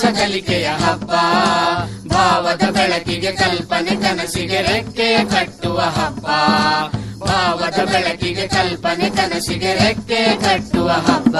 ಸಂತಸ ಕಲಿಕೆಯ ಹಬ್ಬ. ಭಾವದ ಬೆಳಕಿಗೆ ಕಲ್ಪನೆ ಕನಸಿಗೆ ರೆಕ್ಕೆಯ ಕಟ್ಟುವ ಹಬ್ಬ. ಭಾವದ ಬೆಳಕಿಗೆ ಕಲ್ಪನೆ ಕನಸಿಗೆ ರೆಕ್ಕೆ ಕಟ್ಟುವ ಹಬ್ಬ.